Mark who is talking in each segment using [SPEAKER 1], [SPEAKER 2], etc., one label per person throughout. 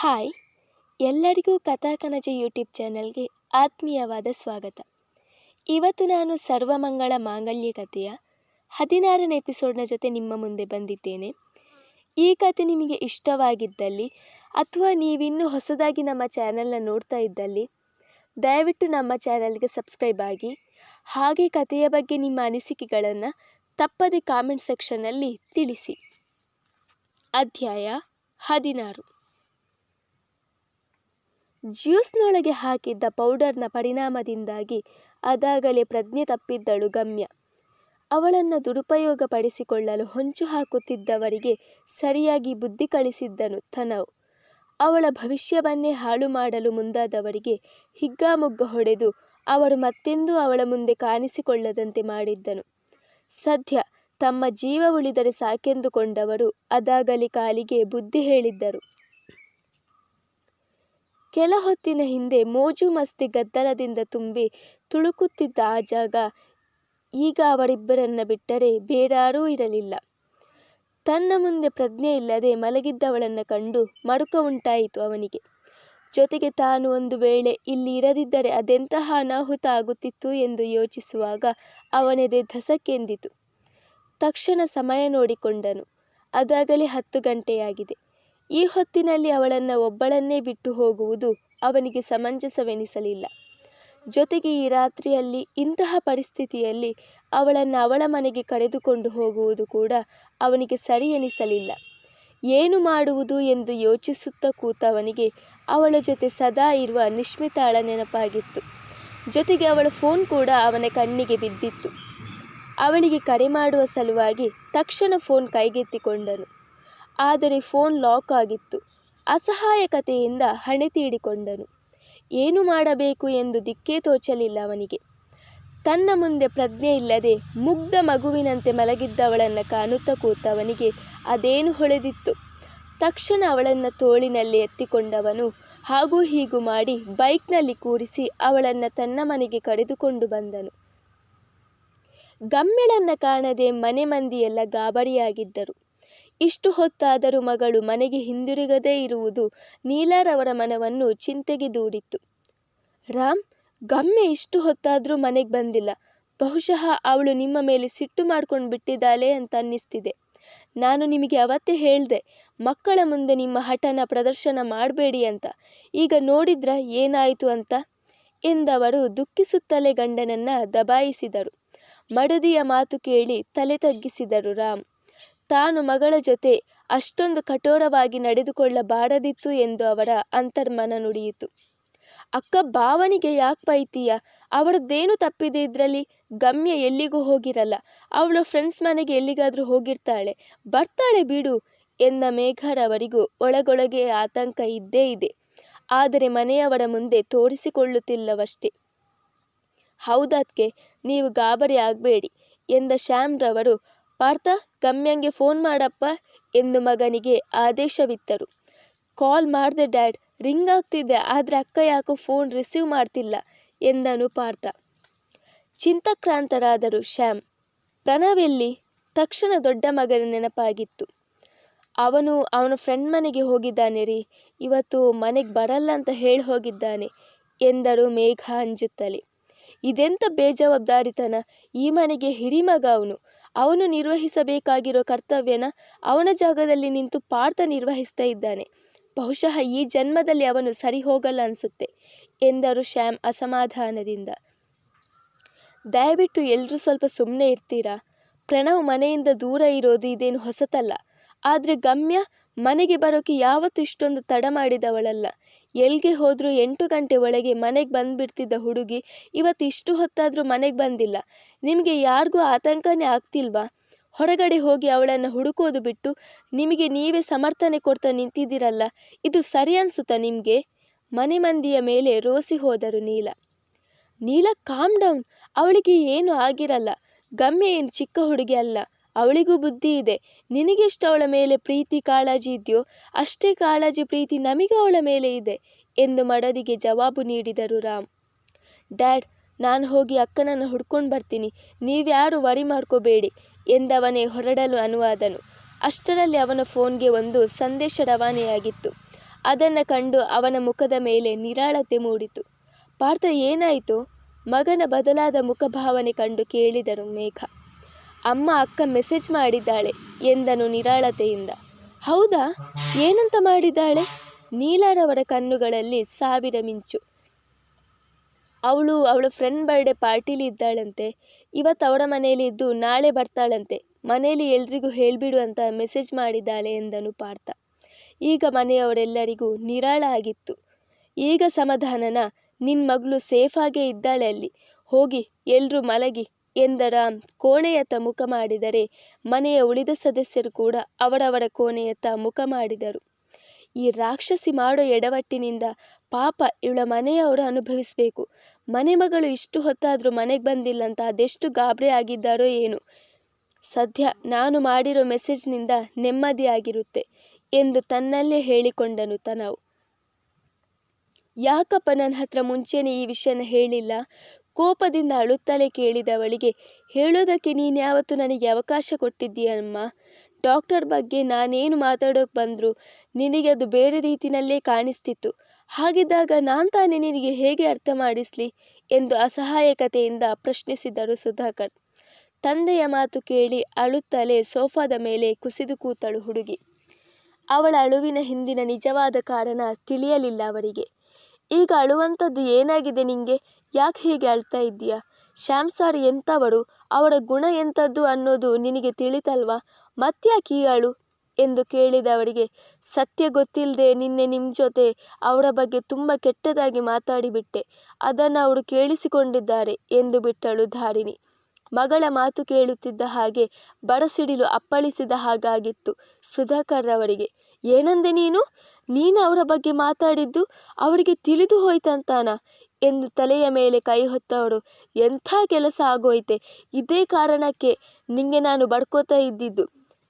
[SPEAKER 1] Hi. ಎಲ್ಲರಿಗೂ ಕಥಾಕನಜ YouTube ಚಾನಲ್ಗೆ ಆತ್ಮೀಯವಾದ ಸ್ವಾಗತ. ಇವತ್ತು ನಾನು ಸರ್ವಮಂಗಳ ಮಾಂಗಲ್ಯ ಕಥೆಯ ಹದಿನಾರನೇ ಎಪಿಸೋಡ್ನ ಜೊತೆ ನಿಮ್ಮ ಮುಂದೆ ಬಂದಿದ್ದೇನೆ. ಈ ಕತೆ ನಿಮಗೆ ಇಷ್ಟವಾಗಿದ್ದಲ್ಲಿ ಅಥವಾ ನೀವಿನ್ನೂ ಹೊಸದಾಗಿ ನಮ್ಮ ಚಾನಲ್ನ ನೋಡ್ತಾ ಇದ್ದಲ್ಲಿ, ದಯವಿಟ್ಟು ನಮ್ಮ ಚಾನಲ್ಗೆ ಸಬ್ಸ್ಕ್ರೈಬ್ ಆಗಿ, ಹಾಗೆ ಕಥೆಯ ಬಗ್ಗೆ ನಿಮ್ಮ ಅನಿಸಿಕೆಗಳನ್ನು ತಪ್ಪದೆ ಕಾಮೆಂಟ್ ಸೆಕ್ಷನ್ನಲ್ಲಿ ತಿಳಿಸಿ. ಅಧ್ಯಾಯ ಹದಿನಾರು. ಜ್ಯೂಸ್ನೊಳಗೆ ಹಾಕಿದ್ದ ಪೌಡರ್ನ ಪರಿಣಾಮದಿಂದಾಗಿ ಅದಾಗಲೇ ಪ್ರಜ್ಞೆ ತಪ್ಪಿದ್ದಳು ಗಮ್ಯ. ಅವಳನ್ನು ದುರುಪಯೋಗಪಡಿಸಿಕೊಳ್ಳಲು ಹೊಂಚು ಹಾಕುತ್ತಿದ್ದವರಿಗೆ ಸರಿಯಾಗಿ ಬುದ್ಧಿ ಕಳಿಸಿದ್ದನು ತನವ್. ಅವಳ ಭವಿಷ್ಯವನ್ನೇ ಹಾಳು ಮಾಡಲು ಮುಂದಾದವರಿಗೆ ಹಿಗ್ಗಾಮುಗ್ಗ ಹೊಡೆದು ಅವರು ಮತ್ತೆಂದೂ ಅವಳ ಮುಂದೆ ಕಾಣಿಸಿಕೊಳ್ಳದಂತೆ ಮಾಡಿದ್ದನು. ಸದ್ಯ ತಮ್ಮ ಜೀವ ಉಳಿದರೆ ಸಾಕೆಂದುಕೊಂಡವರು ಅದಾಗಲಿ ಕಾಲಿಗೆ ಬುದ್ಧಿ ಹೇಳಿದ್ದರು. ಕೆಲ ಹೊತ್ತಿನ ಹಿಂದೆ ಮೋಜು ಮಸ್ತಿ ಗದ್ದಲದಿಂದ ತುಂಬಿ ತುಳುಕುತ್ತಿದ್ದ ಆ ಜಾಗ ಈಗ ಅವರಿಬ್ಬರನ್ನ ಬಿಟ್ಟರೆ ಬೇರಾರೂ ಇರಲಿಲ್ಲ. ತನ್ನ ಮುಂದೆ ಪ್ರಜ್ಞೆ ಇಲ್ಲದೆ ಮಲಗಿದ್ದವಳನ್ನು ಕಂಡು ಮಡುಕ ಉಂಟಾಯಿತು ಅವನಿಗೆ. ಜೊತೆಗೆ ತಾನು ಒಂದು ವೇಳೆ ಇಲ್ಲಿ ಇರದಿದ್ದರೆ ಅದೆಂತಹ ಅನಾಹುತ ಆಗುತ್ತಿತ್ತು ಎಂದು ಯೋಚಿಸುವಾಗ ಅವನೆದೆ ಧಸಕ್ಕೆಂದಿತು ತಕ್ಷಣ ಸಮಯ ನೋಡಿಕೊಂಡನು. ಅದಾಗಲೇ ಹತ್ತು ಗಂಟೆಯಾಗಿದೆ. ಈ ಹೊತ್ತಿನಲ್ಲಿ ಅವಳನ್ನು ಒಬ್ಬಳನ್ನೇ ಬಿಟ್ಟು ಹೋಗುವುದು ಅವನಿಗೆ ಸಮಂಜಸವೆನಿಸಲಿಲ್ಲ. ಜೊತೆಗೆ ಈ ರಾತ್ರಿಯಲ್ಲಿ, ಇಂತಹ ಪರಿಸ್ಥಿತಿಯಲ್ಲಿ ಅವಳನ್ನು ಅವಳ ಮನೆಗೆ ಕರೆದುಕೊಂಡು ಹೋಗುವುದು ಕೂಡ ಅವನಿಗೆ ಸರಿ ಎನಿಸಲಿಲ್ಲ ಏನು ಮಾಡುವುದು ಎಂದು ಯೋಚಿಸುತ್ತಾ ಕೂತವನಿಗೆ ಅವಳ ಜೊತೆ ಸದಾ ಇರುವ ನಿಶ್ಮಿತಾಳ ನೆನಪಾಗಿತ್ತು. ಜೊತೆಗೆ ಅವಳ ಫೋನ್ ಕೂಡ ಅವನ ಕಣ್ಣಿಗೆ ಬಿದ್ದಿತ್ತು. ಅವಳಿಗೆ ಕರೆ ಮಾಡುವ ಸಲುವಾಗಿ ತಕ್ಷಣ ಫೋನ್ ಕೈಗೆತ್ತಿಕೊಂಡನು. ಆದರೆ ಫೋನ್ ಲಾಕ್ ಆಗಿತ್ತು. ಅಸಹಾಯಕತೆಯಿಂದ ಹಣೆ ತೀಡಿಕೊಂಡನು. ಏನು ಮಾಡಬೇಕು ಎಂದು ದಿಕ್ಕೇ ತೋಚಲಿಲ್ಲ ಅವನಿಗೆ. ತನ್ನ ಮುಂದೆ ಪ್ರಜ್ಞೆ ಇಲ್ಲದೆ ಮುಗ್ಧ ಮಗುವಿನಂತೆ ಮಲಗಿದ್ದವಳನ್ನು ಕಾಣುತ್ತ ಕೂತವನಿಗೆ ಅದೇನು ಹೊಳೆದಿತ್ತು. ತಕ್ಷಣ ಅವಳನ್ನು ತೋಳಿನಲ್ಲಿ ಎತ್ತಿಕೊಂಡವನು ಹಾಗೂ ಹೀಗೂ ಮಾಡಿ ಬೈಕ್ನಲ್ಲಿ ಕೂರಿಸಿ ಅವಳನ್ನು ತನ್ನ ಮನೆಗೆ ಕರೆದುಕೊಂಡು ಬಂದನು. ಗಮ್ಮೆಳನ್ನು ಕಾಣದೆ ಮನೆ ಮಂದಿಯೆಲ್ಲ ಗಾಬರಿಯಾಗಿದ್ದರು. ಇಷ್ಟು ಹೊತ್ತಾದರೂ ಮಗಳು ಮನೆಗೆ ಹಿಂದಿರುಗದೇ ಇರುವುದು ನೀಲಾರವರ ಮನವನ್ನು ಚಿಂತೆಗೆ ದೂಡಿತ್ತು. ರಾಮ್, ಗಮ್ಮೆ ಇಷ್ಟು ಹೊತ್ತಾದರೂ ಮನೆಗೆ ಬಂದಿಲ್ಲ. ಬಹುಶಃ ಅವಳು ನಿಮ್ಮ ಮೇಲೆ ಸಿಟ್ಟು ಮಾಡ್ಕೊಂಡು ಬಿಟ್ಟಿದ್ದಾಳೆ ಅಂತ ಅನ್ನಿಸ್ತಿದೆ. ನಾನು ನಿಮಗೆ ಅವತ್ತೇ ಹೇಳಿದೆ, ಮಕ್ಕಳ ಮುಂದೆ ನಿಮ್ಮ ಹಠನ ಪ್ರದರ್ಶನ ಮಾಡಬೇಡಿ ಅಂತ. ಈಗ ನೋಡಿದ್ರ ಏನಾಯಿತು ಅಂತ? ಎಂದವರು ದುಃಖಿಸುತ್ತಲೇ ಗಂಡನನ್ನ ದಬಾಯಿಸಿದರು. ಮಡದಿಯ ಮಾತು ಕೇಳಿ ತಲೆ ತಗ್ಗಿಸಿದರು ರಾಮ್. ತಾನು ಮಗಳ ಜೊತೆ ಅಷ್ಟೊಂದು ಕಠೋರವಾಗಿ ನಡೆದುಕೊಳ್ಳಬಾರದಿತ್ತು ಎಂದು ಅವರ ಅಂತರ್ಮನ ನುಡಿಯಿತು. ಅಕ್ಕ ಭಾವನಿಗೆ ಯಾಕೆ ಬೈತೀಯ ಅವಳದ್ದೇನು ತಪ್ಪಿದೆ ಇದರಲ್ಲಿ? ಗಮ್ಯ ಎಲ್ಲಿಗೂ ಹೋಗಿರಲ್ಲ. ಅವಳು ಫ್ರೆಂಡ್ಸ್ ಮನೆಗೆ ಎಲ್ಲಿಗಾದರೂ ಹೋಗಿರ್ತಾಳೆ. ಬರ್ತಾಳೆ ಬಿಡು ಎಂದ ಮೇಘರವರಿಗೂ ಒಳಗೊಳಗೆ ಆತಂಕ ಇದ್ದೇ ಇದೆ. ಆದರೆ ಮನೆಯವರ ಮುಂದೆ ತೋರಿಸಿಕೊಳ್ಳುತ್ತಿಲ್ಲವಷ್ಟೇ. ಹೌದಾದ್ಕೆ ನೀವು ಗಾಬರಿ ಆಗಬೇಡಿ ಎಂದ ಶ್ಯಾಮ್ರವರು ಪಾರ್ಥ, ಗಮ್ಯಂಗೆ ಫೋನ್ ಮಾಡಪ್ಪ ಎಂದು ಮಗನಿಗೆ ಆದೇಶವಿತ್ತರು. ಕಾಲ್ ಮಾಡಿದೆ, ಡ್ಯಾಡ್, ರಿಂಗ್ ಆಗ್ತಿದೆ, ಆದರೆ ಅಕ್ಕ ಯಾಕೋ ಫೋನ್ ರಿಸೀವ್ ಮಾಡ್ತಿಲ್ಲ, ಎಂದನು ಪಾರ್ಥ. ಚಿಂತಕ್ರಾಂತರಾದರು ಶ್ಯಾಮ್. ಪ್ರಣವ್ ಎಲ್ಲಿ? ತಕ್ಷಣ ದೊಡ್ಡ ಮಗನ ನೆನಪಾಗಿತ್ತು. ಅವನು ಅವನ ಫ್ರೆಂಡ್ ಮನೆಗೆ ಹೋಗಿದ್ದಾನೆ ರೀ, ಇವತ್ತು ಮನೆಗೆ ಬರಲ್ಲ ಅಂತ ಹೇಳಿ ಹೋಗಿದ್ದಾನೆ ಎಂದರು ಮೇಘ ಅಂಜುತ್ತಲೇ. ಇದೆಂಥ ಬೇಜವಾಬ್ದಾರಿತನ? ಈ ಮನೆಗೆ ಹಿಡಿಮಗ ಅವನು. ಅವನು ನಿರ್ವಹಿಸಬೇಕಾಗಿರೋ ಕರ್ತವ್ಯನ ಅವನ ಜಾಗದಲ್ಲಿ ನಿಂತು ಪಾರ್ಥ ನಿರ್ವಹಿಸ್ತಾ ಇದ್ದಾನೆ. ಬಹುಶಃ ಈ ಜನ್ಮದಲ್ಲಿ ಅವನು ಸರಿ ಹೋಗಲ್ಲ ಅನಿಸುತ್ತೆ, ಎಂದರು ಶ್ಯಾಮ್ ಅಸಮಾಧಾನದಿಂದ. ದಯವಿಟ್ಟು ಎಲ್ಲರೂ ಸ್ವಲ್ಪ ಸುಮ್ಮನೆ ಇರ್ತೀರಾ? ಪ್ರಣವ್ ಮನೆಯಿಂದ ದೂರ ಇರೋದು ಇದೇನು ಹೊಸತಲ್ಲ? ಆದರೆ ಗಮ್ಯ ಮನೆಗೆ ಬರೋಕೆ ಯಾವತ್ತು ಇಷ್ಟೊಂದು ತಡ ಮಾಡಿದವಳಲ್ಲ. ಎಲ್ಲಿಗೆ ಹೋದರೂ ಎಂಟು ಗಂಟೆ ಒಳಗೆ ಮನೆಗೆ ಬಂದುಬಿಡ್ತಿದ್ದ ಹುಡುಗಿ ಇವತ್ತು ಇಷ್ಟು ಹೊತ್ತಾದರೂ ಮನೆಗೆ ಬಂದಿಲ್ಲ. ನಿಮಗೆ ಯಾರಿಗೂ ಆತಂಕನೇ ಆಗ್ತಿಲ್ವಾ? ಹೊರಗಡೆ ಹೋಗಿ ಅವಳನ್ನು ಹುಡುಕೋದು ಬಿಟ್ಟು ನಿಮಗೆ ನೀವೇ ಸಮರ್ಥನೆ ಕೊಡ್ತಾ ನಿಂತಿದ್ದೀರಲ್ಲ, ಇದು ಸರಿ ಅನಿಸುತ್ತಾ ನಿಮಗೆ? ಮನೆ ಮಂದಿಯ ಮೇಲೆ ರೋಸಿ ಹೋದರು ನೀಲ. ನೀಲ ಕಾಮ್ ಡೌನ್ ಅವಳಿಗೆ ಏನು ಆಗಿರಲ್ಲ. ಗಮ್ಯ ಏನು ಚಿಕ್ಕ ಹುಡುಗಿ ಅಲ್ಲ. ಅವಳಿಗೂ ಬುದ್ಧಿ ಇದೆ. ನಿನಗೆಷ್ಟು ಅವಳ ಮೇಲೆ ಪ್ರೀತಿ ಕಾಳಜಿ ಇದೆಯೋ, ಅಷ್ಟೇ ಕಾಳಜಿ ಪ್ರೀತಿ ನಮಗೂ ಅವಳ ಮೇಲೆ ಇದೆ ಎಂದು ಮಡದಿಗೆ ಜವಾಬು ನೀಡಿದರು ರಾಮ್. ಡ್ಯಾಡ್, ನಾನು ಹೋಗಿ ಅಕ್ಕನನ್ನು ಹುಡ್ಕೊಂಡು ಬರ್ತೀನಿ. ನೀವ್ಯಾರು ವರಿ ಮಾಡ್ಕೋಬೇಡಿ ಎಂದವನೇ ಹೊರಡಲು ಅನುವಾದನು. ಅಷ್ಟರಲ್ಲಿ ಅವನ ಫೋನ್ಗೆ ಒಂದು ಸಂದೇಶ ರವಾನೆಯಾಗಿತ್ತು. ಅದನ್ನು ಕಂಡು ಅವನ ಮುಖದ ಮೇಲೆ ನಿರಾಳತೆ ಮೂಡಿತು. ಪಾರ್ಥ ಏನಾಯಿತು? ಮಗನ ಬದಲಾದ ಮುಖಭಾವನೆ ಕಂಡು ಕೇಳಿದರು ಮೇಘ. ಅಮ್ಮ ಅಕ್ಕ ಮೆಸೇಜ್ ಮಾಡಿದ್ದಾಳೆ ಎಂದನು ನಿರಾಳತೆಯಿಂದ. ಹೌದಾ? ಏನಂತ ಮಾಡಿದ್ದಾಳೆ? ನೀಲಾರವರ ಕಣ್ಣುಗಳಲ್ಲಿ ಸಾವಿರ ಮಿಂಚು. ಅವಳು ಅವಳ ಫ್ರೆಂಡ್ ಬರ್ಡೇ ಪಾರ್ಟಿಲಿ ಇದ್ದಾಳಂತೆ. ಇವತ್ತು ಅವಳ ಮನೆಯಲ್ಲಿ ಇದ್ದು ನಾಳೆ ಬರ್ತಾಳಂತೆ. ಮನೆಯಲ್ಲಿ ಎಲ್ರಿಗೂ ಹೇಳಿಬಿಡು ಅಂತ ಮೆಸೇಜ್ ಮಾಡಿದ್ದಾಳೆ ಎಂದನು ಪಾರ್ಥ. ಈಗ ಮನೆಯವರೆಲ್ಲರಿಗೂ ನಿರಾಳ ಆಗಿತ್ತು. ಈಗ ಸಮಾಧಾನನ ನಿನ್ನ ಮಗಳು ಸೇಫಾಗೇ ಇದ್ದಾಳೆ ಅಲ್ಲಿ. ಹೋಗಿ ಎಲ್ಲರೂ ಮಲಗಿ ಎಂದರ ಕೋಣೆಯತ್ತ ಮುಖ ಮಾಡಿದರೆ ಮನೆಯ ಉಳಿದ ಸದಸ್ಯರು ಕೂಡ ಅವರವರ ಕೋಣೆಯತ್ತ ಮುಖ ಮಾಡಿದರು. ಈ ರಾಕ್ಷಸಿ ಮಾಡೋ ಎಡವಟ್ಟಿನಿಂದ ಪಾಪ ಇವಳ ಮನೆಯವರು ಅನುಭವಿಸಬೇಕು. ಮನೆ ಮಗಳು ಇಷ್ಟು ಹೊತ್ತಾದರೂ ಮನೆಗೆ ಬಂದಿಲ್ಲ ಅಂತ ಅದೆಷ್ಟು ಗಾಬರಿ ಆಗಿದ್ದಾರೋ ಏನು? ಸದ್ಯ ನಾನು ಮಾಡಿರೋ ಮೆಸೇಜ್ನಿಂದ ನೆಮ್ಮದಿಯಾಗಿರುತ್ತೆ ಎಂದು ತನ್ನಲ್ಲೇ ಹೇಳಿಕೊಂಡನು ತನವು. ಯಾಕಪ್ಪ ನನ್ನ ಹತ್ರ ಮುಂಚೆನೇ ಈ ವಿಷಯನ ಹೇಳಿಲ್ಲ? ಕೋಪದಿಂದ ಅಳುತ್ತಲೇ ಕೇಳಿದವಳಿಗೆ, ಹೇಳೋದಕ್ಕೆ ನೀನ್ಯಾವತ್ತು ನನಗೆ ಅವಕಾಶ ಕೊಟ್ಟಿದ್ದೀಯಮ್ಮ. ಡಾಕ್ಟರ್ ಬಗ್ಗೆ ನಾನೇನು ಮಾತಾಡೋಕೆ ಬಂದರೂ ನಿನಗೆ ಅದು ಬೇರೆ ರೀತಿಯಲ್ಲೇ ಕಾಣಿಸ್ತಿತ್ತು. ಹಾಗಿದ್ದಾಗ ನಾನು ತಾನೇ ನಿನಗೆ ಹೇಗೆ ಅರ್ಥ ಮಾಡಿಸ್ಲಿ? ಎಂದು ಅಸಹಾಯಕತೆಯಿಂದ ಪ್ರಶ್ನಿಸಿದರು ಸುಧಾಕರ್. ತಂದೆಯ ಮಾತು ಕೇಳಿ ಅಳುತ್ತಲೇ ಸೋಫಾದ ಮೇಲೆ ಕುಸಿದು ಕೂತಳು ಹುಡುಗಿ. ಅವಳ ಅಳುವಿನ ಹಿಂದಿನ ನಿಜವಾದ ಕಾರಣ ತಿಳಿಯಲಿಲ್ಲ ಅವರಿಗೆ. ಈಗ ಅಳುವಂಥದ್ದು ಏನಾಗಿದೆ ನಿಂಗೆ? ಯಾಕೆ ಹೀಗೆ ಅಳ್ತಾ ಇದ್ದೀಯಾ? ಶ್ಯಾಮ್ ಸಾರ್ ಎಂಥವರು? ಅವರ ಗುಣ ಎಂಥದ್ದು ಅನ್ನೋದು ನಿನಗೆ ತಿಳಿತಲ್ವಾ? ಮತ್ತ್ಯಾಕೆ ಈ ಅಳು ಎಂದು ಕೇಳಿದವರಿಗೆ ಸತ್ಯ ಗೊತ್ತಿಲ್ಲದೆ ನಿನ್ನೆ ನಿಮ್ಮ ಜೊತೆ ಅವರ ಬಗ್ಗೆ ತುಂಬ ಕೆಟ್ಟದಾಗಿ ಮಾತಾಡಿಬಿಟ್ಟೆ. ಅದನ್ನು ಅವರು ಕೇಳಿಸಿಕೊಂಡಿದ್ದಾರೆ ಎಂದು ಬಿಟ್ಟಳು ಧಾರಿಣಿ. ಮಗಳ ಮಾತು ಕೇಳುತ್ತಿದ್ದ ಹಾಗೆ ಬಡಸಿಡಿಲು ಅಪ್ಪಳಿಸಿದ ಹಾಗಾಗಿತ್ತು ಸುಧಾಕರ್ ಅವರಿಗೆ. ಏನಂದೆ ನೀನು? ನೀನು ಅವರ ಬಗ್ಗೆ ಮಾತಾಡಿದ್ದು ಅವರಿಗೆ ತಿಳಿದು ಹೋಯ್ತಂತಾನ? ಎಂದು ತಲೆಯ ಮೇಲೆ ಕೈ ಹೊತ್ತವಳು. ಎಂಥ ಕೆಲಸ ಆಗೋಯ್ತೆ? ಇದೇ ಕಾರಣಕ್ಕೆ ನಿಂಗೆ ನಾನು ಬಡ್ಕೋತಾ ಇದ್ದಿದ್ದು.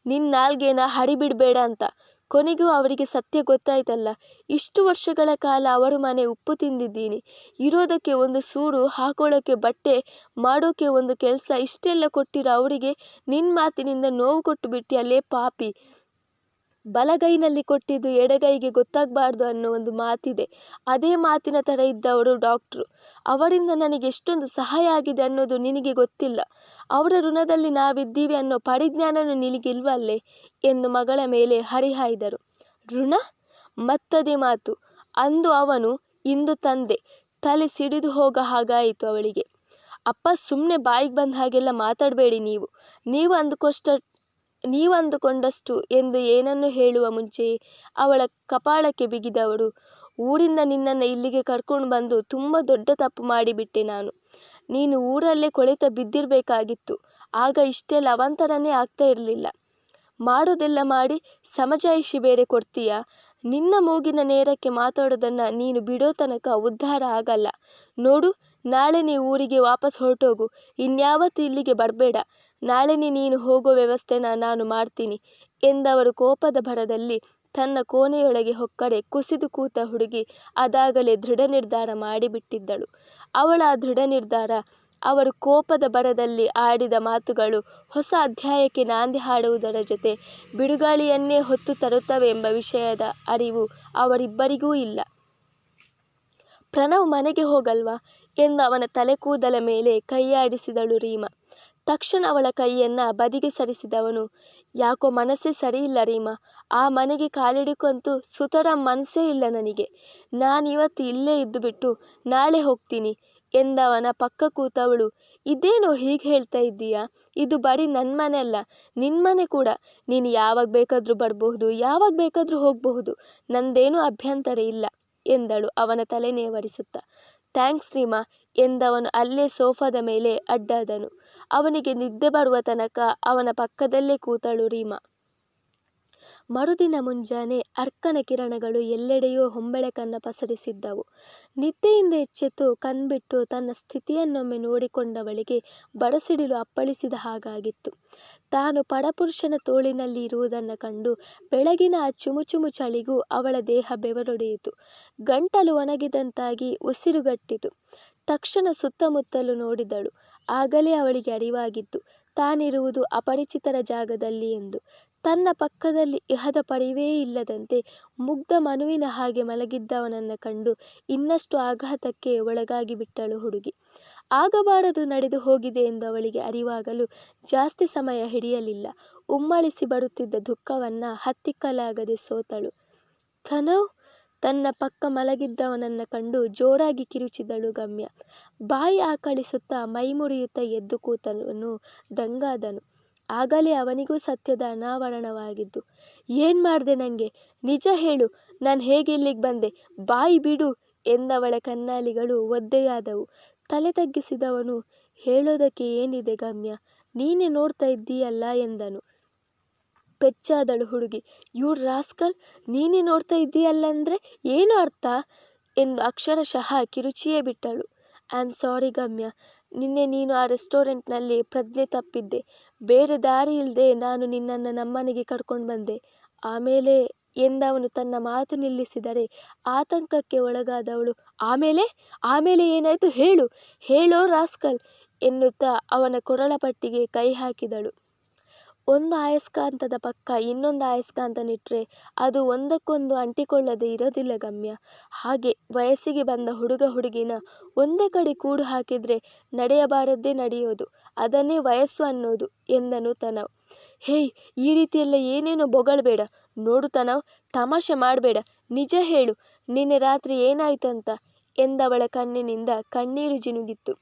[SPEAKER 1] ನಿನ್ನ ನಾಲ್ಗೆನ ಹಡಿಬಿಡಬೇಡ ಅಂತ. ಕೊನೆಗೂ ಅವರಿಗೆ ಸತ್ಯ ಗೊತ್ತಾಯ್ತಲ್ಲ. ಇಷ್ಟು ವರ್ಷಗಳ ಕಾಲ ಅವರ ಮನೆ ಉಪ್ಪು ತಿಂದಿದ್ದೀನಿ. ಇರೋದಕ್ಕೆ ಒಂದು ಸೂರು ಹಾಕೊಳ್ಳೋಕ್ಕೆ ಬಟ್ಟೆ ಮಾಡೋಕ್ಕೆ ಒಂದು ಕೆಲಸ, ಇಷ್ಟೆಲ್ಲ ಕೊಟ್ಟಿರೋ ಅವರಿಗೆ ನಿನ್ನ ಮಾತಿನಿಂದ ನೋವು ಕೊಟ್ಟು ಬಿಟ್ಟಿಯಲ್ಲೇ ಪಾಪಿ. ಬಲಗೈನಲ್ಲಿ ಕೊಟ್ಟಿದ್ದು ಎಡಗೈಗೆ ಗೊತ್ತಾಗಬಾರ್ದು ಅನ್ನೋ ಒಂದು ಮಾತಿದೆ. ಅದೇ ಮಾತಿನ ಥರ ಇದ್ದವರು ಡಾಕ್ಟ್ರು. ಅವರಿಂದ ನನಗೆ ಎಷ್ಟೊಂದು ಸಹಾಯ ಆಗಿದೆ ಅನ್ನೋದು ನಿನಗೆ ಗೊತ್ತಿಲ್ಲ. ಅವರ ಋಣದಲ್ಲಿ ನಾವಿದ್ದೀವಿ ಅನ್ನೋ ಪರಿಜ್ಞಾನನೂ ನಿನಗಿಲ್ವಲ್ಲೇ? ಎಂದು ಮಗಳ ಮೇಲೆ ಹರಿಹಾಯ್ದರು. ಋಣ? ಮತ್ತದೇ ಮಾತು. ಅಂದು ಅವನು, ಇಂದು ತಂದೆ. ತಲೆ ಸಿಡಿದು ಹೋಗ ಹಾಗಾಯಿತು ಅವಳಿಗೆ. ಅಪ್ಪ ಸುಮ್ಮನೆ ಬಾಯಿಗೆ ಬಂದ ಹಾಗೆಲ್ಲ ಮಾತಾಡಬೇಡಿ ನೀವು. ನೀವು ಅಂದುಕೊಷ್ಟ ನೀವು ಅಂದುಕೊಂಡಷ್ಟು ಎಂದು ಏನನ್ನು ಹೇಳುವ ಮುಂಚೆ ಅವಳ ಕಪಾಳಕ್ಕೆ ಬಿಗಿದವಳು. ಊರಿಂದ ನಿನ್ನನ್ನು ಇಲ್ಲಿಗೆ ಕರ್ಕೊಂಡು ಬಂದು ತುಂಬ ದೊಡ್ಡ ತಪ್ಪು ಮಾಡಿಬಿಟ್ಟೆ ನಾನು. ನೀನು ಊರಲ್ಲೇ ಕೊಳೆತ ಬಿದ್ದಿರಬೇಕಾಗಿತ್ತು. ಆಗ ಇಷ್ಟೆಲ್ಲ ಅವಾಂತರನೇ ಆಗ್ತಾ ಇರಲಿಲ್ಲ. ಮಾಡೋದೆಲ್ಲ ಮಾಡಿ ಸಮಜಾಯಿಷಿ ಬೇರೆ ಕೊಡ್ತೀಯಾ? ನಿನ್ನ ಮೂಗಿನ ನೇರಕ್ಕೆ ಮಾತಾಡೋದನ್ನು ನೀನು ಬಿಡೋ ತನಕ ಉದ್ಧಾರ ಆಗಲ್ಲ. ನೋಡು, ನಾಳೆ ನೀ ಊರಿಗೆ ವಾಪಸ್ ಹೊರಟೋಗು. ಇನ್ಯಾವತ್ತು ಇಲ್ಲಿಗೆ ಬರಬೇಡ. ನಾಳೆನೇ ನೀನು ಹೋಗೋ ವ್ಯವಸ್ಥೆನ ನಾನು ಮಾಡ್ತೀನಿ ಎಂದವರು ಕೋಪದ ಭರದಲ್ಲಿ ತನ್ನ ಕೋಣೆಯೊಳಗೆ ಹೊಕ್ಕರೆ ಕುಸಿದು ಕೂತ ಹುಡುಗಿ ಅದಾಗಲೇ ದೃಢ ನಿರ್ಧಾರ ಮಾಡಿಬಿಟ್ಟಿದ್ದಳು. ಅವಳ ದೃಢ ನಿರ್ಧಾರ, ಅವರು ಕೋಪದ ಬರದಲ್ಲಿ ಆಡಿದ ಮಾತುಗಳು ಹೊಸ ಅಧ್ಯಾಯಕ್ಕೆ ನಾಂದಿ ಹಾಡುವುದರ ಜೊತೆ ಬಿಡುಗಾಳಿಯನ್ನೇ ಹೊತ್ತು ತರುತ್ತವೆ ಎಂಬ ವಿಷಯದ ಅರಿವು ಅವರಿಬ್ಬರಿಗೂ ಇಲ್ಲ. ಪ್ರಣವ್ ಮನೆಗೆ ಹೋಗಲ್ವಾ? ಎಂದು ಅವನ ತಲೆ ಕೂದಲ ಮೇಲೆ ಕೈಯಾಡಿಸಿದಳು ರೀಮಾ. ತಕ್ಷಣ ಅವಳ ಕೈಯನ್ನ ಬದಿಗೆ ಸರಿಸಿದವನು. ಯಾಕೋ ಮನಸ್ಸೇ ಸರಿಯಿಲ್ಲ ರೀಮಾ. ಆ ಮನೆಗೆ ಕಾಲಿಡಿಕಂತೂ ಸುತರ ಮನಸ್ಸೇ ಇಲ್ಲ ನನಗೆ. ನಾನಿವತ್ತು ಇಲ್ಲೇ ಇದ್ದು ಬಿಟ್ಟು ನಾಳೆ ಹೋಗ್ತೀನಿ ಎಂದವನ ಪಕ್ಕ ಕೂತವಳು. ಇದೇನೋ ಹೀಗೆ ಹೇಳ್ತಾ ಇದ್ದೀಯಾ? ಇದು ಬರೀ ನನ್ನ ಮನೆ ಅಲ್ಲ ನಿನ್ನ ಮನೆ ಕೂಡ. ನೀನು ಯಾವಾಗ ಬೇಕಾದರೂ ಬರಬಹುದು, ಯಾವಾಗ ಬೇಕಾದರೂ ಹೋಗಬಹುದು. ನಂದೇನೂ ಅಭ್ಯಂತರ ಇಲ್ಲ ಎಂದಳು ಅವನ ತಲೆ ನೇವರಿಸುತ್ತಾ. ಥ್ಯಾಂಕ್ಸ್ ರೀಮಾ ಎಂದವನು ಅಲ್ಲೇ ಸೋಫಾದ ಮೇಲೆ ಅಡ್ಡಾದನು. ಅವನಿಗೆ ನಿದ್ದೆ ಬರುವ ತನಕ ಅವನ ಪಕ್ಕದಲ್ಲೇ ಕೂತಳು ರೀಮಾ. ಮರುದಿನ ಮುಂಜಾನೆ ಅರ್ಕನ ಕಿರಣಗಳು ಎಲ್ಲೆಡೆಯೂ ಹೊಂಬೆಳಕನ್ನು ಪಸರಿಸಿದ್ದವು. ನಿದ್ದೆಯಿಂದ ಎಚ್ಚೆತ್ತು ಕಣ್ಬಿಟ್ಟು ತನ್ನ ಸ್ಥಿತಿಯನ್ನೊಮ್ಮೆ ನೋಡಿಕೊಂಡವಳಿಗೆ ಬಡಸಿಡಿಲು ಅಪ್ಪಳಿಸಿದ ಹಾಗಾಗಿತ್ತು. ತಾನು ಪಡಪುರುಷನ ತೋಳಿನಲ್ಲಿ ಇರುವುದನ್ನು ಕಂಡು ಬೆಳಗಿನ ಆ ಚುಮುಚುಮು ಚಳಿಗೂ ಅವಳ ದೇಹ ಬೆವರೊಡೆಯಿತು. ಗಂಟಲು ಒಣಗಿದಂತಾಗಿ ಉಸಿರುಗಟ್ಟಿತು. ತಕ್ಷಣ ಸುತ್ತಮುತ್ತಲು ನೋಡಿದಳು. ಆಗಲೇ ಅವಳಿಗೆ ಅರಿವಾಗಿತ್ತು. ತಾನಿರುವುದು ಅಪರಿಚಿತರ ಜಾಗದಲ್ಲಿ ಎಂದು. ತನ್ನ ಪಕ್ಕದಲ್ಲಿ ಇಹದ ಪರಿವೇ ಇಲ್ಲದಂತೆ ಮುಗ್ಧ ಮನುವಿನ ಹಾಗೆ ಮಲಗಿದ್ದವನನ್ನು ಕಂಡು ಇನ್ನಷ್ಟು ಆಘಾತಕ್ಕೆ ಒಳಗಾಗಿ ಬಿಟ್ಟಳು ಹುಡುಗಿ. ಆಗಬಾರದು ನಡೆದು ಹೋಗಿದೆ ಎಂದು ಅವಳಿಗೆ ಅರಿವಾಗಲು ಜಾಸ್ತಿ ಸಮಯ ಹಿಡಿಯಲಿಲ್ಲ. ಉಮ್ಮಳಿಸಿ ಬರುತ್ತಿದ್ದ ದುಃಖವನ್ನು ಹತ್ತಿಕ್ಕಲಾಗದೆ ಸೋತಳು. ತನೌ ತನ್ನ ಪಕ್ಕ ಮಲಗಿದ್ದವನನ್ನು ಕಂಡು ಜೋರಾಗಿ ಕಿರುಚಿದಳು ಗಮ್ಯ. ಬಾಯಿ ಆಕಳಿಸುತ್ತಾ ಮೈಮುರಿಯುತ್ತಾ ಎದ್ದು ಕೂತನು ದಂಗಾದನು. ಆಗಲೇ ಅವನಿಗೂ ಸತ್ಯದ ಅನಾವರಣವಾಗಿದ್ದು. ಏನು ಮಾಡಿದೆ ನನಗೆ ನಿಜ ಹೇಳು. ನಾನು ಹೇಗೆ ಇಲ್ಲಿಗೆ ಬಂದೆ? ಬಾಯಿ ಬಿಡು ಎಂದವಳ ಕನ್ನಾಲಿಗಳು ಒದ್ದೆಯಾದವು. ತಲೆ ತಗ್ಗಿಸಿದವನು, ಹೇಳೋದಕ್ಕೆ ಏನಿದೆ ಗಮ್ಯ? ನೀನೇ ನೋಡ್ತಾ ಇದ್ದೀಯಲ್ಲ ಎಂದನು. ಪೆಚ್ಚಾದಳು ಹುಡುಗಿ ಯು ರಾಸ್ಕಲ್ ನೀನೇ ನೋಡ್ತಾ ಇದ್ದೀಯಲ್ಲ ಅಂದರೆ ಏನು ಅರ್ಥ? ಎಂದು ಅಕ್ಷರಶಃ ಕಿರುಚಿಯೇ ಬಿಟ್ಟಳು. I am sorry ಗಮ್ಯ. ನಿನ್ನೆ ನೀನು ಆ ರೆಸ್ಟೋರೆಂಟ್ನಲ್ಲಿ ಪ್ರಜ್ಞೆ ತಪ್ಪಿದ್ದೆ. ಬೇರೆ ದಾರಿ ಇಲ್ಲದೆ ನಾನು ನಿನ್ನನ್ನು ನಮ್ಮನೆಗೆ ಕರ್ಕೊಂಡು ಬಂದೆ. ಆಮೇಲೆ ಎಂದವನು ತನ್ನ ಮಾತು ನಿಲ್ಲಿಸಿದರೆ ಆತಂಕಕ್ಕೆ ಒಳಗಾದವಳು, ಆಮೇಲೆ? ಆಮೇಲೆ ಏನಾಯಿತು ಹೇಳು, ಹೇಳೋ ರಾಸ್ಕಲ್ ಎನ್ನುತ್ತಾ ಅವನ ಕೊರಳ ಪಟ್ಟಿಗೆ ಕೈ ಹಾಕಿದಳು. ಒಂದು ಆಯಸ್ಕಾಂತದ ಪಕ್ಕ ಇನ್ನೊಂದು ಅಯಸ್ಕಾಂತನಿಟ್ಟರೆ ಅದು ಒಂದಕ್ಕೊಂದು ಅಂಟಿಕೊಳ್ಳದೆ ಇರೋದಿಲ್ಲ ಗಮ್ಯ. ಹಾಗೆ ವಯಸ್ಸಿಗೆ ಬಂದ ಹುಡುಗ ಹುಡುಗಿನ ಒಂದೇ ಕಡೆ ಕೂಡು ಹಾಕಿದರೆ ನಡೆಯಬಾರದ್ದೇ ನಡೆಯೋದು, ಅದನ್ನೇ ವಯಸ್ಸು ಅನ್ನೋದು ಎಂದನು ತನವ್ ಹೇಯ್, ಈ ರೀತಿಯೆಲ್ಲ ಏನೇನೋ ಬೊಗಳಬೇಡ. ನೋಡು ತನವ್, ತಮಾಷೆ ಮಾಡಬೇಡ. ನಿಜ ಹೇಳು, ನಿನ್ನೆ ರಾತ್ರಿ ಏನಾಯ್ತಂತ? ಎಂದವಳ ಕಣ್ಣಿನಿಂದ ಕಣ್ಣೀರು ಜಿನುಗಿತ್ತು.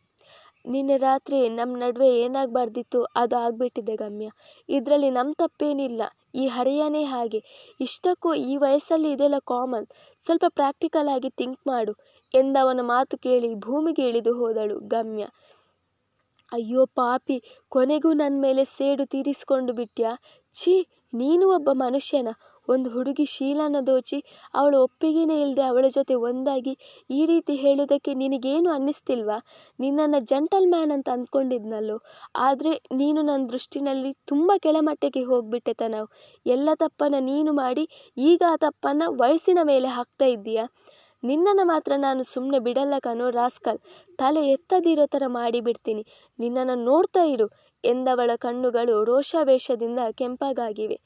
[SPEAKER 1] ನಿನ್ನೆ ರಾತ್ರಿ ನಮ್ಮ ನಡುವೆ ಏನಾಗಬಾರ್ದಿತ್ತು ಅದು ಆಗಿಬಿಟ್ಟಿದೆ ಗಮ್ಯ. ಇದರಲ್ಲಿ ನಮ್ಮ ತಪ್ಪೇನಿಲ್ಲ. ಈ ಹರೆಯನೇ ಹಾಗೆ. ಇಷ್ಟಕ್ಕೂ ಈ ವಯಸ್ಸಲ್ಲಿ ಇದೆಲ್ಲ ಕಾಮನ್ ಸ್ವಲ್ಪ ಪ್ರಾಕ್ಟಿಕಲ್ ಆಗಿ ಥಿಂಕ್ ಮಾಡು ಎಂದವನ ಮಾತು ಕೇಳಿ ಭೂಮಿಗೆ ಇಳಿದು ಹೋದಳು ಗಮ್ಯ. ಅಯ್ಯೋ ಪಾಪಿ, ಕೊನೆಗೂ ನನ್ನ ಮೇಲೆ ಸೇಡು ತೀರಿಸಿಕೊಂಡು ಬಿಟ್ಯಾ? ಛೀ, ನೀನು ಒಬ್ಬ ಮನುಷ್ಯನ. ಒಂದು ಹುಡುಗಿ ಶೀಲನ ದೋಚಿ, ಅವಳು ಒಪ್ಪಿಗೆನೇ ಇಲ್ಲದೆ ಅವಳ ಜೊತೆ ಒಂದಾಗಿ ಈ ರೀತಿ ಹೇಳೋದಕ್ಕೆ ನಿನಗೇನು ಅನ್ನಿಸ್ತಿಲ್ವಾ? ನಿನ್ನನ್ನು ಜಂಟಲ್ ಮ್ಯಾನ್ ಅಂತ ಅಂದ್ಕೊಂಡಿದ್ನಲ್ಲೋ? ಆದರೆ ನೀನು ನನ್ನ ದೃಷ್ಟಿನಲ್ಲಿ ತುಂಬ ಕೆಳಮಟ್ಟಕ್ಕೆ ಹೋಗಿಬಿಟ್ಟೆ ನಾವು ಎಲ್ಲ ತಪ್ಪನ್ನು ನೀನು ಮಾಡಿ, ಈಗ ಆ ತಪ್ಪನ್ನು ವಯಸ್ಸಿನ ಮೇಲೆ ಹಾಕ್ತಾ ಇದ್ದೀಯಾ? ನಿನ್ನನ್ನು ಮಾತ್ರ ನಾನು ಸುಮ್ಮನೆ ಬಿಡಲ್ಲ ಕಣೋ ರಾಸ್ಕಲ್. ತಲೆ ಎತ್ತದಿರೋ ಥರ ಮಾಡಿಬಿಡ್ತೀನಿ. ನಿನ್ನನ್ನು ನೋಡ್ತಾ ಇರು ಎಂದವಳ ಕಣ್ಣುಗಳು ರೋಷಾವೇಶದಿಂದ ಕೆಂಪಗಾಗಿವೆ.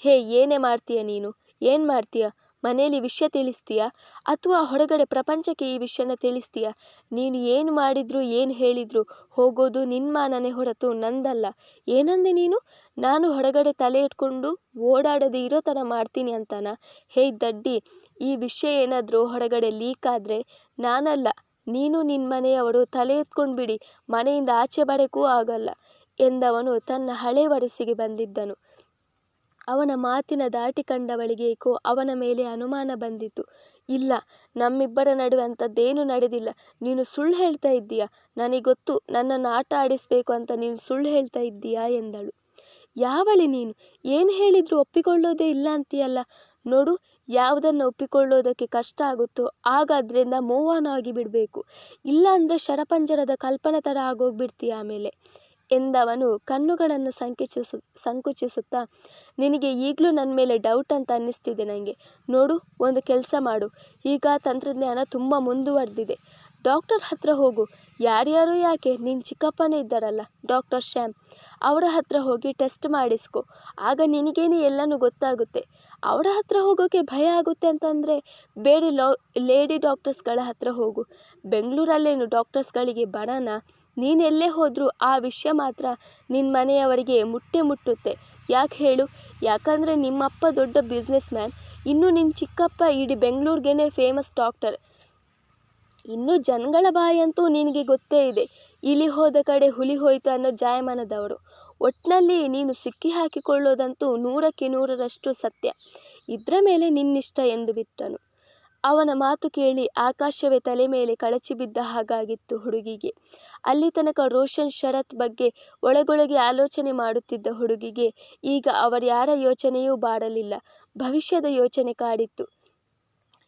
[SPEAKER 1] ಹೇ, ಏನೇ ಮಾಡ್ತೀಯ ನೀನು? ಏನು ಮಾಡ್ತೀಯ? ಮನೆಯಲ್ಲಿ ವಿಷಯ ತಿಳಿಸ್ತೀಯಾ? ಅಥವಾ ಹೊರಗಡೆ ಪ್ರಪಂಚಕ್ಕೆ ಈ ವಿಷಯನ ತಿಳಿಸ್ತೀಯಾ? ನೀನು ಏನು ಮಾಡಿದ್ರು, ಏನು ಹೇಳಿದ್ರು ಹೋಗೋದು ನಿನ್ನ ಮಾನನೇ ಹೊರತು ನಂದಲ್ಲ. ಏನಂದೆ ನೀನು? ನಾನು ಹೊರಗಡೆ ತಲೆ ಇಟ್ಕೊಂಡು ಓಡಾಡದೆ ಇರೋ ಥರ ಮಾಡ್ತೀನಿ ಅಂತಾನ? ಹೇ, ದಡ್ಡಿ, ಈ ವಿಷಯ ಏನಾದರೂ ಹೊರಗಡೆ ಲೀಕ್ ಆದರೆ ನಾನಲ್ಲ. ನೀನು ನಿನ್ನ ಮನೆಯವರು ತಲೆ ಎತ್ಕೊಂಡು ಬಿಡಿ, ಮನೆಯಿಂದ ಆಚೆ ಬರೋಕ್ಕೂ ಆಗಲ್ಲ ಎಂದವನು ತನ್ನ ಹಳೆ ವರಸಿಗೆ ಬಂದಿದ್ದನು. ಅವನ ಮಾತಿನ ದಾಟಿ ಕಂಡವಳಿಗೇಕೋ ಅವನ ಮೇಲೆ ಅನುಮಾನ ಬಂದಿತು ಇಲ್ಲ, ನಮ್ಮಿಬ್ಬರ ನಡುವೆ ಅಂಥದ್ದೇನೂ ನಡೆದಿಲ್ಲ. ನೀನು ಸುಳ್ಳು ಹೇಳ್ತಾ ಇದ್ದೀಯಾ? ನನಗೆ ಗೊತ್ತು ನನ್ನನ್ನು ಆಟ ಆಡಿಸಬೇಕು ಅಂತ ನೀನು ಸುಳ್ಳು ಹೇಳ್ತಾ ಇದ್ದೀಯಾ? ಎಂದಳು. ಯಾವಳಿ ನೀನು? ಏನು ಹೇಳಿದರೂ ಒಪ್ಪಿಕೊಳ್ಳೋದೇ ಇಲ್ಲ ಅಂತೀಯಲ್ಲ. ನೋಡು, ಯಾವುದನ್ನು ಒಪ್ಪಿಕೊಳ್ಳೋದಕ್ಕೆ ಕಷ್ಟ ಆಗುತ್ತೋ ಆಗ ಅದರಿಂದ ಮೂವ್ ಆನ್ ಆಗಿ ಬಿಡಬೇಕು ಇಲ್ಲ ಅಂದರೆ ಶರಪಂಜರದ ಕಲ್ಪನೆ ಥರ ಆಗೋಗ್ಬಿಡ್ತೀಯ ಆಮೇಲೆ? ಎಂದವನು ಕಣ್ಣುಗಳನ್ನು ಸಂಕುಚಿಸು, ಸಂಕುಚಿಸುತ್ತಾ, ನಿನಗೆ ಈಗಲೂ ನನ್ನ ಮೇಲೆ ಡೌಟ್ ಅಂತ ಅನ್ನಿಸ್ತಿದೆ ನನಗೆ ನೋಡು, ಒಂದು ಕೆಲಸ ಮಾಡು. ಈಗ ತಂತ್ರಜ್ಞಾನ ತುಂಬ ಮುಂದುವರೆದಿದೆ. ಡಾಕ್ಟರ್ ಹತ್ರ ಹೋಗು. ಯಾರ್ಯಾರು ಯಾಕೆ? ನಿನ್ನ ಚಿಕ್ಕಪ್ಪನೇ ಇದ್ದಾರಲ್ಲ, ಡಾಕ್ಟರ್ ಶ್ಯಾಮ್. ಅವರ ಹತ್ರ ಹೋಗಿ ಟೆಸ್ಟ್ ಮಾಡಿಸ್ಕೊ. ಆಗ ನಿನಗೇನು ಎಲ್ಲನೂ ಗೊತ್ತಾಗುತ್ತೆ. ಅವರ ಹತ್ರ ಹೋಗೋಕ್ಕೆ ಭಯ ಆಗುತ್ತೆ ಅಂತಂದರೆ, ಬೇರೆ ಲೋ, ಲೇಡಿ ಡಾಕ್ಟರ್ಸ್ಗಳ ಹತ್ರ ಹೋಗು. ಬೆಂಗಳೂರಲ್ಲೇನು ಡಾಕ್ಟರ್ಸ್ಗಳಿಗೆ ಬಡನ ನೀನೆಲ್ಲೇ ಹೋದರೂ ಆ ವಿಷಯ ಮಾತ್ರ ನಿನ್ನ ಮನೆಯವರಿಗೆ ಮುಟ್ಟೆ ಮುಟ್ಟುತ್ತೆ. ಯಾಕೆ ಹೇಳು? ಯಾಕಂದರೆ ನಿಮ್ಮಪ್ಪ ದೊಡ್ಡ ಬಿಸ್ನೆಸ್ ಮ್ಯಾನ್ ಇನ್ನು ನಿನ್ನ ಚಿಕ್ಕಪ್ಪ ಇಡೀ ಬೆಂಗಳೂರಿಗೇನೆ ಫೇಮಸ್ ಡಾಕ್ಟರ್ ಇನ್ನು ಜನಗಳ ಬಾಯಂತೂ ನಿನಗೆ ಗೊತ್ತೇ ಇದೆ. ಇಲಿ ಹೋದ ಕಡೆ ಹುಲಿ ಹೋಯಿತು ಅನ್ನೋ ಜಾಯಮಾನದವರು ಒಟ್ಟಿನಲ್ಲಿ ನೀನು ಸಿಕ್ಕಿ ಹಾಕಿಕೊಳ್ಳೋದಂತೂ ನೂರಕ್ಕೆ ನೂರರಷ್ಟು ಸತ್ಯ. ಇದರ ಮೇಲೆ ನಿನ್ನಿಷ್ಟ ಎಂದು ಬಿಟ್ಟನು ಅವನ ಮಾತು ಕೇಳಿ ಆಕಾಶವೇ ತಲೆ ಮೇಲೆ ಕಳಚಿ ಬಿದ್ದ ಹಾಗಾಗಿತ್ತು ಹುಡುಗಿಗೆ. ಅಲ್ಲಿ ತನಕ ರೋಷನ್ ಶರತ್ ಬಗ್ಗೆ ಒಳಗೊಳಗೆ ಆಲೋಚನೆ ಮಾಡುತ್ತಿದ್ದ ಹುಡುಗಿಗೆ ಈಗ ಅವರ್ಯಾರ ಯೋಚನೆಯೂ ಬಾಡಲಿಲ್ಲ. ಭವಿಷ್ಯದ ಯೋಚನೆ ಕಾಡಿತ್ತು.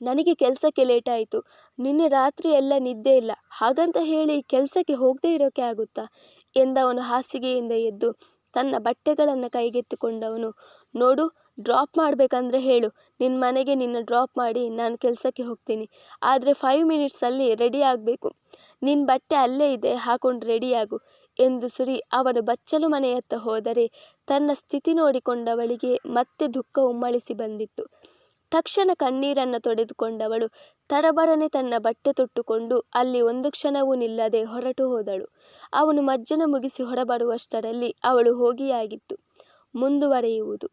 [SPEAKER 1] ನನಗೆ ಕೆಲಸಕ್ಕೆ ಲೇಟಾಯಿತು. ನಿನ್ನೆ ರಾತ್ರಿ ಎಲ್ಲ ನಿದ್ದೆ ಇಲ್ಲ. ಹಾಗಂತ ಹೇಳಿ ಕೆಲಸಕ್ಕೆ ಹೋಗದೇ ಇರೋಕೆ ಆಗುತ್ತಾ? ಎಂದವನು ಹಾಸಿಗೆಯಿಂದ ಎದ್ದು ತನ್ನ ಬಟ್ಟೆಗಳನ್ನು ಕೈಗೆತ್ತಿಕೊಂಡವನು. ನೋಡು ಡ್ರಾಪ್ ಮಾಡಬೇಕಂದ್ರೆ ಹೇಳು ನಿನ್ನ ಮನೆಗೆ ನಿನ್ನ ಡ್ರಾಪ್ ಮಾಡಿ ನಾನು ಕೆಲಸಕ್ಕೆ ಹೋಗ್ತೀನಿ ಆದರೆ ಫೈವ್ ಮಿನಿಟ್ಸಲ್ಲಿ ರೆಡಿ ಆಗಬೇಕು ನಿನ್ನ ಬಟ್ಟೆ ಅಲ್ಲೇ ಇದೆ, ಹಾಕೊಂಡು ರೆಡಿಯಾಗು ಎಂದು ಸುರಿ ಅವನು ಬಚ್ಚಲು ಮನೆಯತ್ತ ಹೋದರೆ ತನ್ನ ಸ್ಥಿತಿ ನೋಡಿಕೊಂಡವಳಿಗೆ ಮತ್ತೆ ದುಃಖ ಉಮ್ಮಳಿಸಿ ಬಂದಿತ್ತು. ತಕ್ಷಣ ಕಣ್ಣೀರನ್ನು ತೊಡೆದುಕೊಂಡವಳು ತಡಬಡನೆ ತನ್ನ ಬಟ್ಟೆ ತೊಟ್ಟುಕೊಂಡು ಅಲ್ಲಿ ಒಂದು ಕ್ಷಣವೂ ನಿಲ್ಲದೆ ಹೊರಟು ಹೋದಳು. ಅವನು ಮಜ್ಜನ ಮುಗಿಸಿ ಹೊರಬರುವಷ್ಟರಲ್ಲಿ ಅವಳು ಹೋಗಿಯಾಗಿತ್ತು. ಮುಂದುವರೆಯುವುದು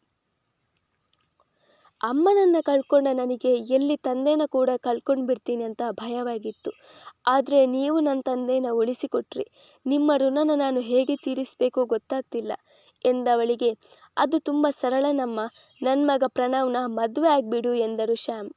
[SPEAKER 1] ಅಮ್ಮನನ್ನ ಕಳ್ಕೊಂಡ ನನಗೆ ಎಲ್ಲಿ ತಂದೆನ ಕೂಡ ಕಳ್ಕೊಂಡು ಬಿಡ್ತೀನಿ ಅಂತ ಭಯವಾಗಿತ್ತು. ಆದರೆ ನೀವು ನನ್ನ ತಂದೆನ ಉಳಿಸಿಕೊಟ್ರಿ. ನಿಮ್ಮ ಋಣನ ನಾನು ಹೇಗೆ ತೀರಿಸಬೇಕು ಗೊತ್ತಾಗ್ತಿಲ್ಲ ಎಂದವಳಿಗೆ ಅದು ತುಂಬ ಸರಳನಮ್ಮ, ನನ್ನ ಮಗ ಪ್ರಣವ್ನ ಮದುವೆ ಆಗಿಬಿಡು ಎಂದರು ಶ್ಯಾಮ್.